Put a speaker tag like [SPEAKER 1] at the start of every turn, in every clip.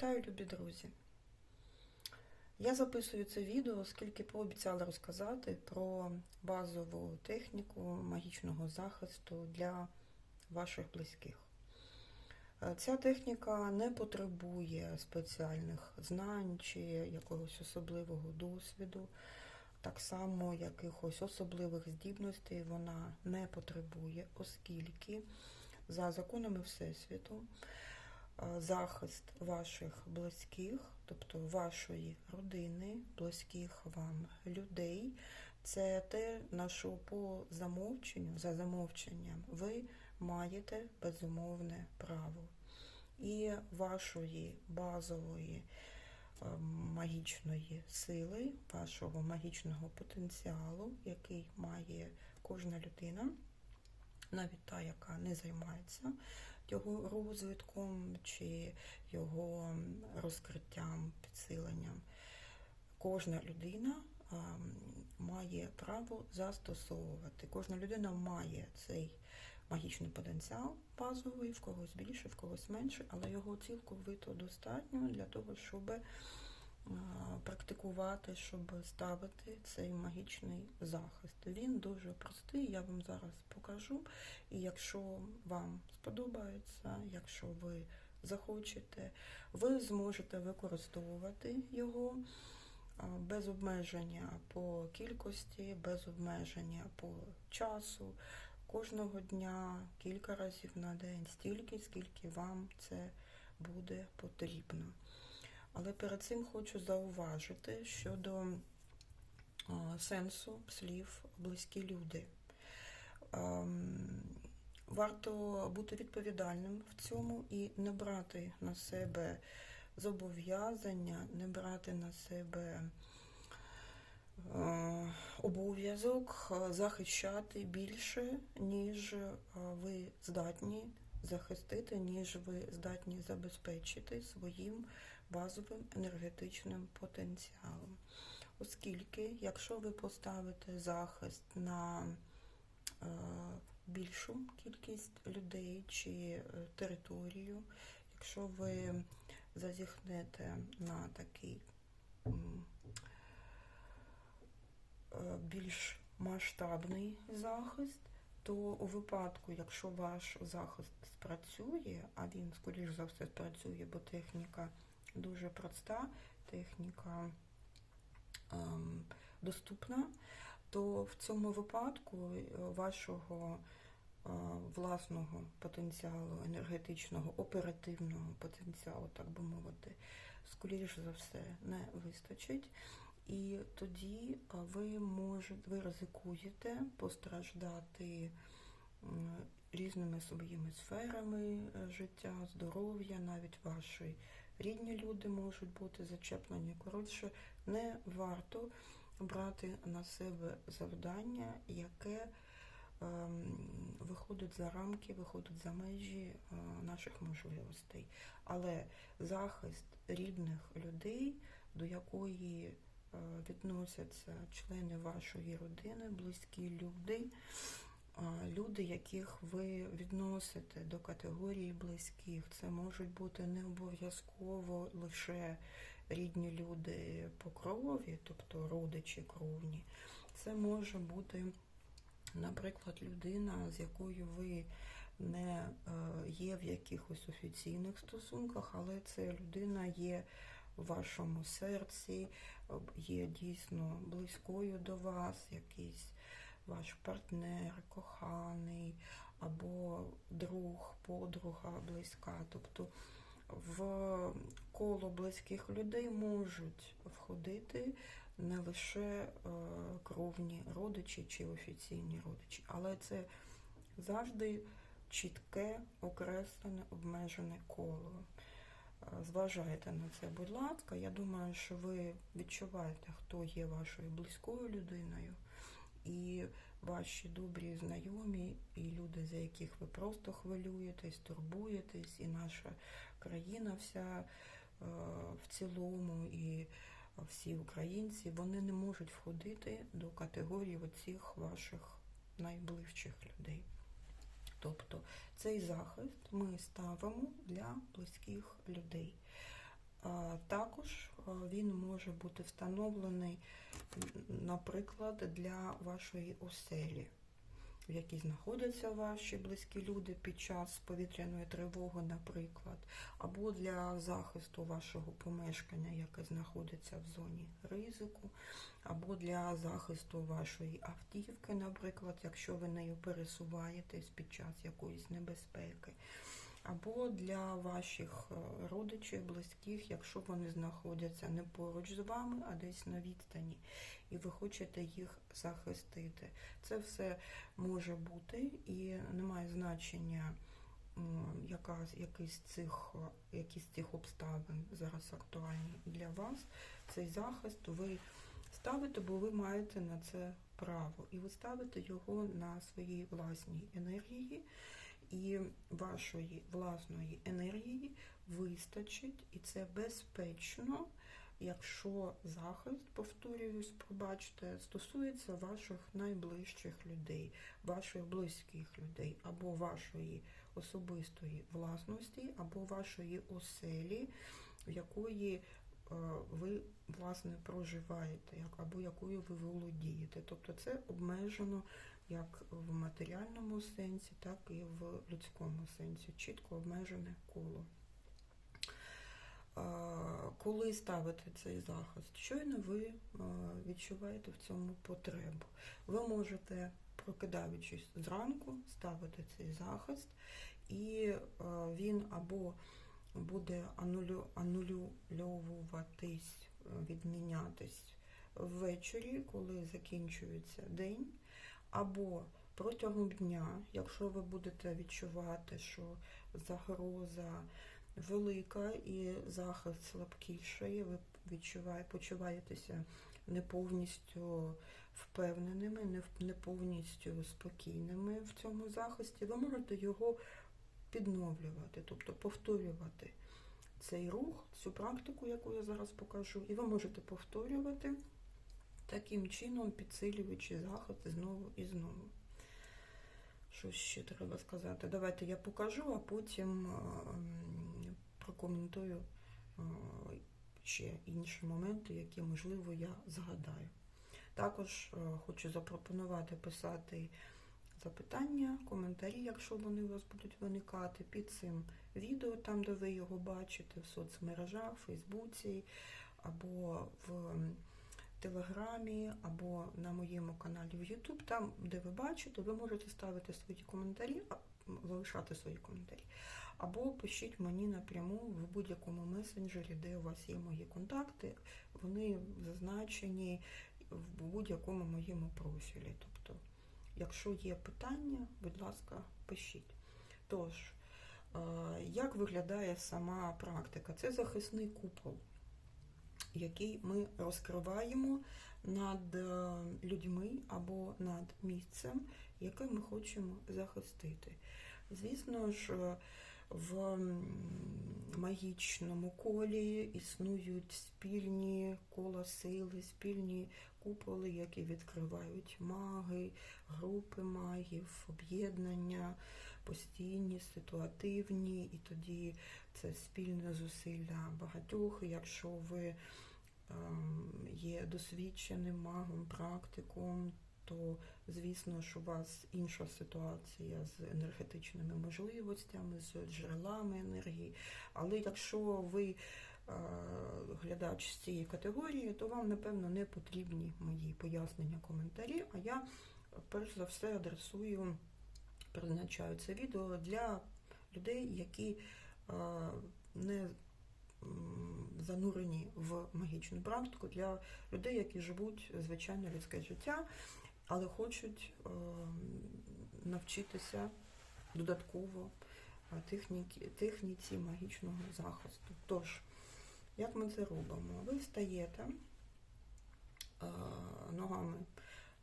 [SPEAKER 1] Вітаю, любі друзі! Я записую це відео, оскільки пообіцяла розказати про базову техніку магічного захисту для ваших близьких. Е, Ця техніка не потребує спеціальних знань чи якогось особливого досвіду, так само якихось особливих здібностей вона не потребує, оскільки за законами Всесвіту захист ваших близьких, тобто вашої родини, близьких вам людей, це те, на що по замовченню, за замовченням, ви маєте безумовне право. І вашої базової е, магічної сили, вашого магічного потенціалу, який має кожна людина, навіть та, яка не займається його розвитком чи його розкриттям, підсиленням. Кожна людина має право застосовувати. Кожна людина має цей магічний потенціал базовий, в когось більше, в когось менше, але його цілковито достатньо для того, щоб практикувати, щоб ставити цей магічний захист. Він дуже простий, я вам зараз покажу. І якщо вам сподобається, якщо ви захочете, ви зможете використовувати його без обмеження по кількості, без обмеження по часу. Кожного дня, кілька разів на день, стільки, скільки вам це буде потрібно. Але перед цим хочу зауважити щодо сенсу слів близькі люди. Ем, Варто бути відповідальним в цьому і не брати на себе зобов'язання, не брати на себе е, обов'язок е, захищати більше, ніж е, ви здатні захистити, ніж ви здатні забезпечити своїм базовим енергетичним потенціалом. Оскільки, якщо ви поставите захист на е, більшу кількість людей чи е, територію, якщо ви зазіхнете на такий е, більш масштабний захист, то у випадку, якщо ваш захист спрацює, а він, скоріш за все, спрацює, бо техніка дуже проста, техніка ем, доступна, то в цьому випадку е, вашого е, власного потенціалу, енергетичного, оперативного потенціалу, так би мовити, скоріш за все, не вистачить. І тоді е, ви можете, ви ризикуєте постраждати різними своїми сферами життя, здоров'я, навіть ваші рідні люди можуть бути зачеплені. Коротше, не варто брати на себе завдання, яке ем, виходить за рамки, виходить за межі е, наших можливостей. Але захист рідних людей, до якої е, відносяться члени вашої родини, близькі люди, люди, яких ви відносите до категорії близьких. Це можуть бути не обов'язково лише рідні люди по крові, тобто родичі кровні. Це може бути, наприклад, людина, з якою ви не е, є в якихось офіційних стосунках, але це людина є в вашому серці, е, є дійсно близькою до вас, якийсь ваш партнер, коханий, або друг, подруга близька. Тобто в коло близьких людей можуть входити не лише е, кровні родичі чи офіційні родичі, але це завжди чітке, окреслене, обмежене коло. Е, Зважайте на це, будь ласка. Я думаю, що ви відчуваєте, хто є вашою близькою людиною, і ваші добрі знайомі, і люди, за яких ви просто хвилюєтесь, турбуєтесь, і наша країна вся е, в цілому, і всі українці, вони не можуть входити до категорії оцих ваших найближчих людей. Тобто цей захист ми ставимо для близьких людей. Також він може бути встановлений, наприклад, для вашої оселі, в якій знаходяться ваші близькі люди під час повітряної тривоги, наприклад, або для захисту вашого помешкання, яке знаходиться в зоні ризику, або для захисту вашої автівки, наприклад, якщо ви нею пересуваєтесь під час якоїсь небезпеки або для ваших е, родичів, близьких, якщо вони знаходяться не поруч з вами, а десь на відстані, і ви хочете їх захистити. Це все може бути і немає значення, яка, якийсь цих, е, якісь цих обставин зараз актуальні для вас. Цей захист ви ставите, бо ви маєте на це право. І ви ставите його на своїй власній енергії і вашої власної енергії вистачить, і це безпечно, якщо захист, повторююсь, пробачте, стосується ваших найближчих людей, ваших близьких людей, або вашої особистої власності, або вашої оселі, в якої е, ви, власне, проживаєте, або якою ви володієте. Тобто це обмежено як в матеріальному сенсі, так і в людському сенсі. Чітко обмежене коло. Коли ставите цей захист, щойно ви відчуваєте в цьому потребу. Ви можете, прокидаючись зранку, ставити цей захист, і він або буде анулю, анулюватись, відмінятись ввечері, коли закінчується день, або протягом дня, якщо ви будете відчувати, що загроза велика і захист слабкішає, ви відчуває, почуваєтеся не повністю впевненими, не повністю спокійними в цьому захисті, ви можете його підновлювати, тобто повторювати цей рух, цю практику, яку я зараз покажу, і ви можете повторювати таким чином, підсилюючи захист знову і знову. Що ще треба сказати? Давайте я покажу, а потім е, прокоментую е, ще інші моменти, які, можливо, я згадаю. Також е, хочу запропонувати писати запитання, коментарі, якщо вони у вас будуть виникати, під цим відео, там, де ви його бачите, в соцмережах, в Фейсбуці, або в Телеграмі, або на моєму каналі в YouTube, там, де ви бачите, ви можете ставити свої коментарі, залишати свої коментарі. Або пишіть мені напряму в будь-якому месенджері, де у вас є мої контакти. Вони зазначені в будь-якому моєму профілі. Тобто, якщо є питання, будь ласка, пишіть. Тож, е, як виглядає сама практика? Це захисний купол, який ми розкриваємо над е, людьми або над місцем, яке ми хочемо захистити. Звісно ж, е, в магічному колі існують спільні кола сили, спільні куполи, які відкривають маги, групи магів, об'єднання, постійні, ситуативні, і тоді це спільне зусилля багатьох. Якщо ви ем, є досвідченим магом, практиком, то звісно ж у вас інша ситуація з енергетичними можливостями, з джерелами енергії. Але якщо ви е, глядач з цієї категорії, то вам, напевно, не потрібні мої пояснення, коментарі, а я перш за все адресую, призначаю це відео для людей, які не занурені в магічну практику, для людей, які живуть звичайне людське життя, але хочуть навчитися додатково техніки, техніці магічного захисту. Тож, як ми це робимо? Ви встаєте ногами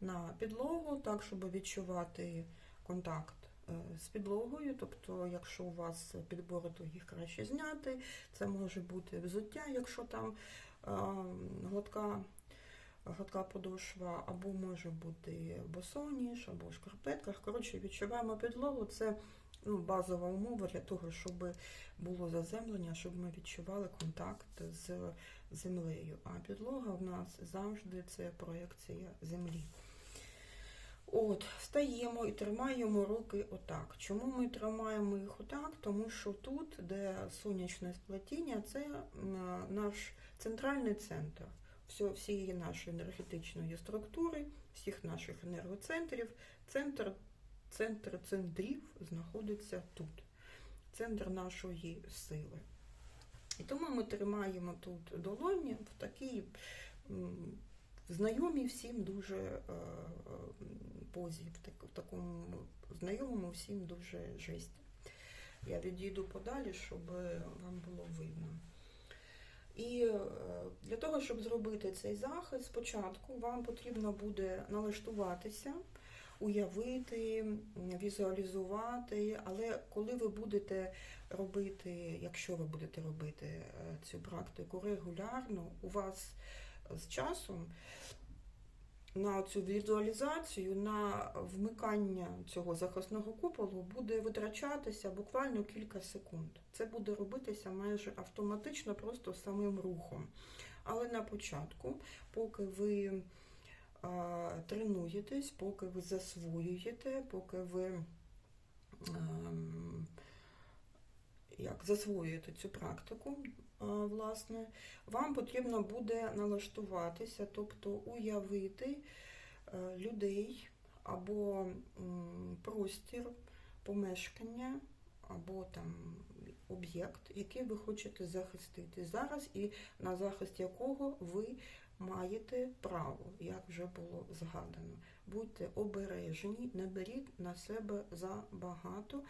[SPEAKER 1] на підлогу, так, щоб відчувати контакт е, з підлогою. Тобто, якщо у вас підбори, то їх краще зняти. Це може бути взуття, якщо там е, гладка, гладка подошва, або може бути босоніж, або в шкарпетках. Коротше, відчуваємо підлогу. Це ну, базова умова для того, щоб було заземлення, щоб ми відчували контакт з землею. А підлога в нас завжди це проекція землі. От, встаємо і тримаємо руки отак. Чому ми тримаємо їх отак? Тому що тут, де сонячне сплетіння, це наш центральний центр всієї нашої енергетичної структури, всіх наших енергоцентрів. Центр, центр центрів знаходиться тут, центр нашої сили. І тому ми тримаємо тут долоні в такій м, знайомій всім дуже е, е, позі, в, так, в такому знайомому всім дуже жесті. Я відійду подалі, щоб вам було видно. І е, для того, щоб зробити цей захист, спочатку вам потрібно буде налаштуватися, уявити, візуалізувати, але коли ви будете робити, якщо ви будете робити цю практику регулярно, у вас з часом на цю візуалізацію, на вмикання цього захисного куполу буде витрачатися буквально кілька секунд. Це буде робитися майже автоматично, просто самим рухом. Але на початку, поки ви а, тренуєтесь, поки ви засвоюєте, поки ви ем, як засвоюєте цю практику, а, власне, вам потрібно буде налаштуватися, тобто уявити е, людей або простір, помешкання, або там об'єкт, який ви хочете захистити зараз, і на захист якого ви маєте право, як вже було згадано. Будьте обережені, не беріть на себе забагато е,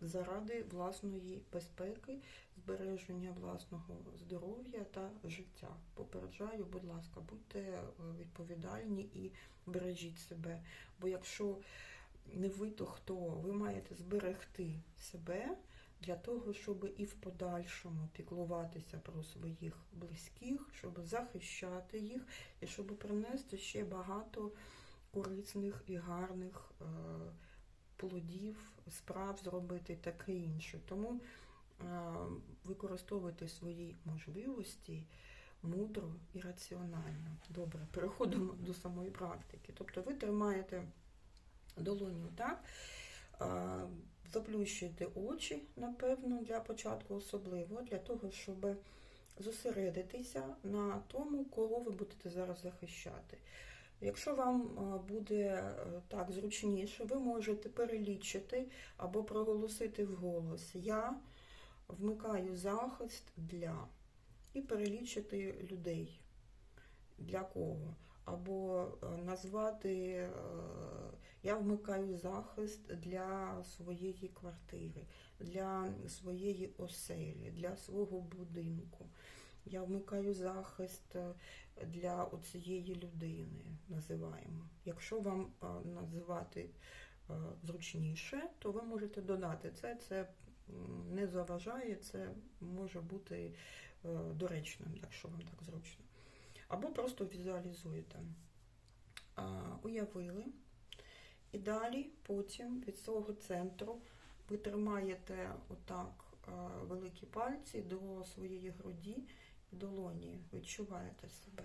[SPEAKER 1] заради власної безпеки, збереження власного здоров'я та життя. Попереджаю, будь ласка, будьте е, відповідальні і бережіть себе. Бо якщо не ви, то хто, ви маєте зберегти себе для того, щоб і в подальшому піклуватися про своїх близьких, щоб захищати їх і щоб принести ще багато корисних і гарних е, плодів, справ зробити таке інше. Тому е, використовуйте свої можливості мудро і раціонально. Добре, переходимо до самої практики. Тобто ви тримаєте долоню так, е, заплющуєте очі, напевно, для початку особливо, для того, щоб зосередитися на тому, кого ви будете зараз захищати. Якщо вам е, буде е, так зручніше, ви можете перелічити або проголосити вголос Я вмикаю захист для і перелічити людей. Для кого? Або е, назвати Я вмикаю захист для своєї квартири, для своєї оселі, для свого будинку. Я вмикаю захист е, для цієї людини, називаємо. Якщо вам е, називати е, зручніше, то ви можете додати це. Це не заважає, це може бути доречним, якщо вам так зручно. Або просто візуалізуєте. Уявили. І далі потім від свого центру ви тримаєте отак великі пальці до своєї груді долоні. Відчуваєте себе.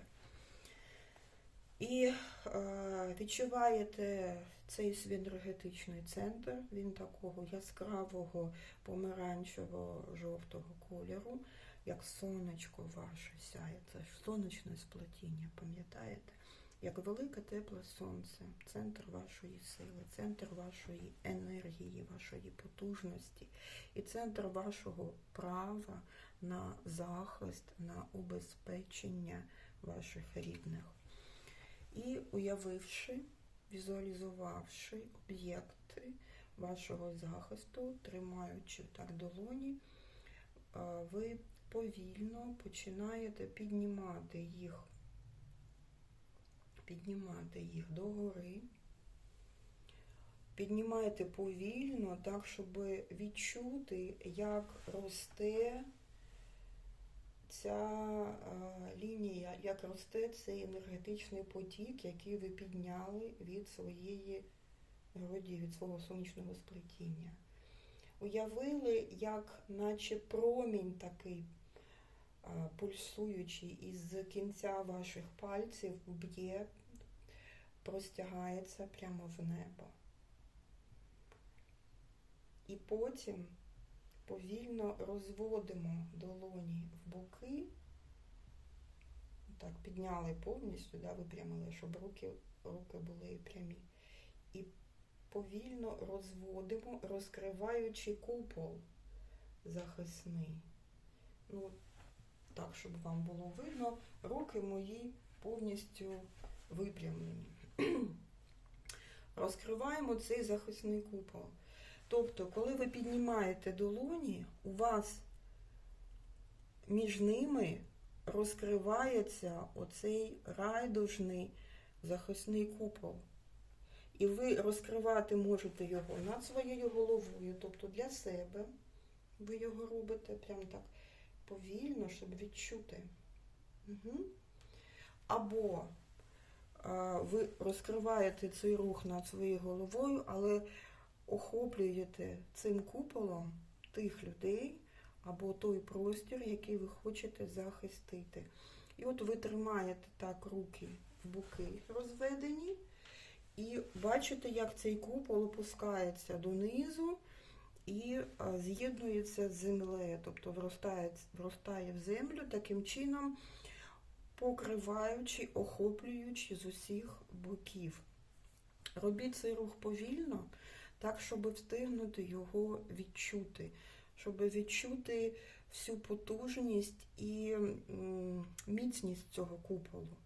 [SPEAKER 1] І е, відчуваєте цей свій енергетичний центр, він такого яскравого помаранчево-жовтого кольору, як сонечко ваше сяє. Це ж сонячне сплетіння, пам'ятаєте? Як велике тепле сонце, центр вашої сили, центр вашої енергії, вашої потужності і центр вашого права на захист, на убезпечення ваших рідних. І уявивши, візуалізувавши об'єкти вашого захисту, тримаючи так долоні, е, ви повільно починаєте піднімати їх, піднімати їх догори. Піднімаєте повільно, так, щоб відчути, як росте ця е, лінія, як росте цей енергетичний потік, який ви підняли від своєї груді, від свого сонячного сплетіння. уявили, як наче промінь такий а, пульсуючий із кінця ваших пальців б'є, простягається прямо в небо. І потім повільно розводимо долоні в боки. Так, підняли повністю, да, випрямили, щоб руки, руки були прямі. І повільно розводимо, розкриваючи купол захисний. Ну, так, щоб вам було видно, руки мої повністю випрямлені. Розкриваємо цей захисний купол. Тобто, коли ви піднімаєте долоні, у вас між ними розкривається оцей райдужний захисний купол. І ви розкривати можете його над своєю головою, тобто для себе. Ви його робите прям так повільно, щоб відчути. Угу. Або а, ви розкриваєте цей рух над своєю головою, але охоплюєте цим куполом тих людей або той простір, який ви хочете захистити. І от ви тримаєте так руки в боки розведені, і бачите, як цей купол опускається донизу і з'єднується з землею, тобто вростає, вростає в землю таким чином, покриваючи, охоплюючи з усіх боків. Робіть цей рух повільно, так, щоб встигнути його відчути, щоб відчути всю потужність і міцність цього куполу,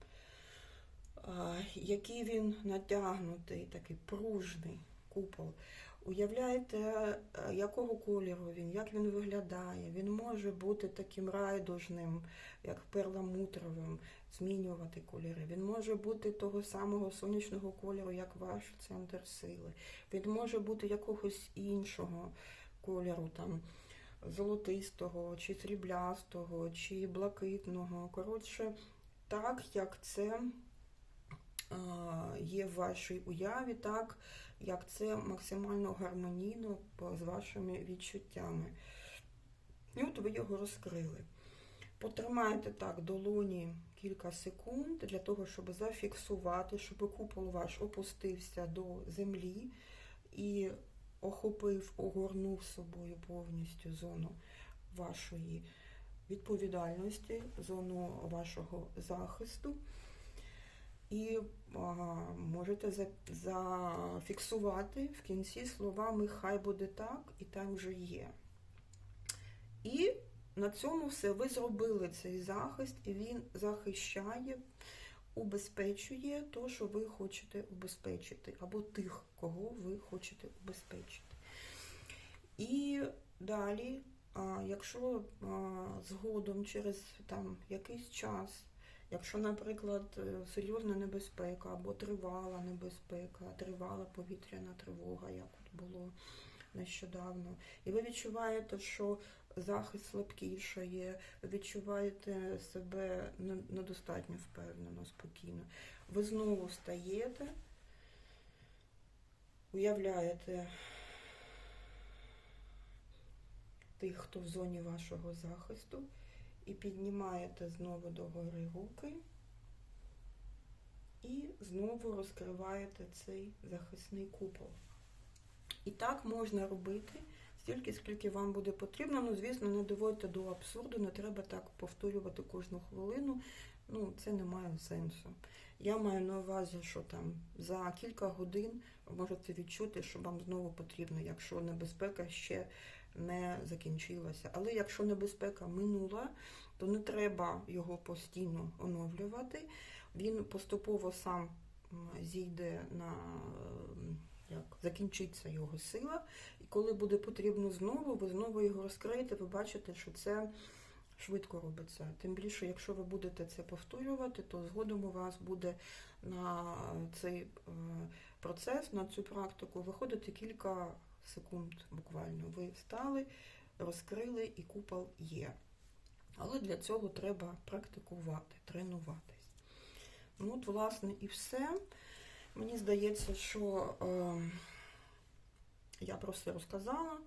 [SPEAKER 1] який він натягнутий, такий пружний купол. Уявляєте, е, якого кольору він, як він виглядає. Він може бути таким райдужним, як перламутровим, змінювати кольори. Він може бути того самого сонячного кольору, як ваш центр сили. Він може бути якогось іншого кольору, там золотистого, чи сріблястого, чи блакитного. Коротше, так як це є в вашій уяві, так як це максимально гармонійно з вашими відчуттями. І от ви його розкрили. Потримайте так долоні кілька секунд для того, щоб зафіксувати, щоб купол ваш опустився до землі і охопив, огорнув собою повністю зону вашої відповідальності, зону вашого захисту. І а, можете за, зафіксувати в кінці словами Хай буде так, і так вже є. І на цьому все. Ви зробили цей захист, і він захищає, убезпечує то, що ви хочете убезпечити, або тих, кого ви хочете убезпечити. І далі, якщо згодом через там, якийсь час. Якщо, наприклад, серйозна небезпека або тривала небезпека, тривала повітряна тривога, як от було нещодавно, і ви відчуваєте, що захист слабкішає, відчуваєте себе недостатньо впевнено, спокійно, ви знову встаєте, уявляєте тих, хто в зоні вашого захисту і піднімаєте знову догори руки і знову розкриваєте цей захисний купол. І так можна робити стільки, скільки вам буде потрібно. Ну, звісно, не доводьте до абсурду, не треба так повторювати кожну хвилину. Ну, це не має сенсу. Я маю на увазі, що там за кілька годин ви можете відчути, що вам знову потрібно, якщо небезпека ще не закінчилася. Але якщо небезпека минула, то не треба його постійно оновлювати. Він поступово сам зійде на як закінчиться його сила. І коли буде потрібно знову, ви знову його розкриєте, ви бачите, що це швидко робиться. Тим більше, якщо ви будете це повторювати, то згодом у вас буде на цей процес, на цю практику виходити кілька секунд буквально. Ви встали, розкрили і купол є. Але для цього треба практикувати, тренуватись. Ну, от, власне, і все. Мені здається, що е, я про все розказала.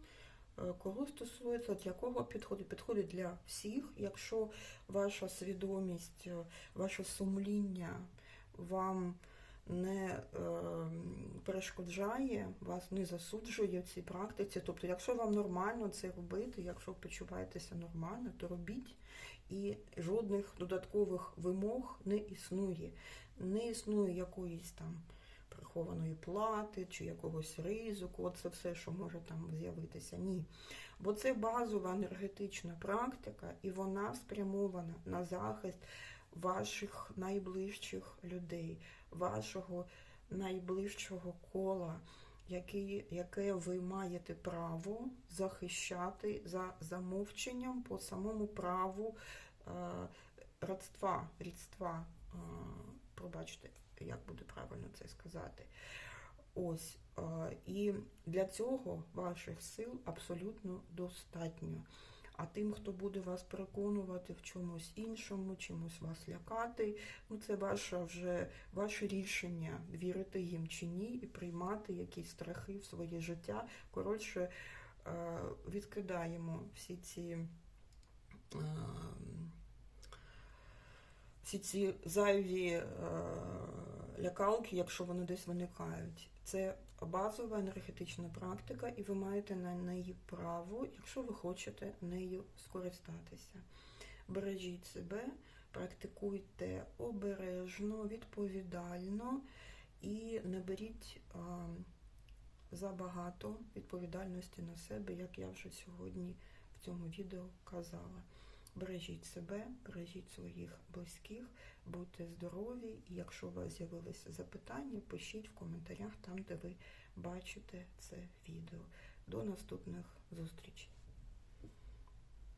[SPEAKER 1] Е, Кого стосується, для кого підходить? Підходить для всіх. Якщо ваша свідомість, е, ваше сумління вам не е, перешкоджає, вас не засуджує в цій практиці. Тобто, якщо вам нормально це робити, якщо почуваєтеся нормально, то робіть. І жодних додаткових вимог не існує. Не існує якоїсь там прихованої плати чи якогось ризику. Оце все, що може там з'явитися. Ні. Бо це базова енергетична практика, і вона спрямована на захист ваших найближчих людей, вашого найближчого кола, який, яке ви маєте право захищати за замовченням по самому праву е, родства, рідства. Е, пробачте, як буде правильно це сказати. Ось, і для цього ваших сил абсолютно достатньо. А тим, хто буде вас переконувати в чомусь іншому, чимось вас лякати, ну це ваше вже ваше рішення, вірити їм чи ні, і приймати якісь страхи в своє життя. Коротше, відкидаємо всі ці. Всі ці зайві лякалки, якщо вони десь виникають, це базова енергетична практика, і ви маєте на неї право, якщо ви хочете нею скористатися. Бережіть себе, практикуйте обережно, відповідально і не беріть а, забагато відповідальності на себе, як я вже сьогодні в цьому відео казала. Бережіть себе, бережіть своїх близьких, будьте здорові, і якщо у вас з'явилися запитання, пишіть в коментарях там, де ви бачите це відео. До наступних зустрічей!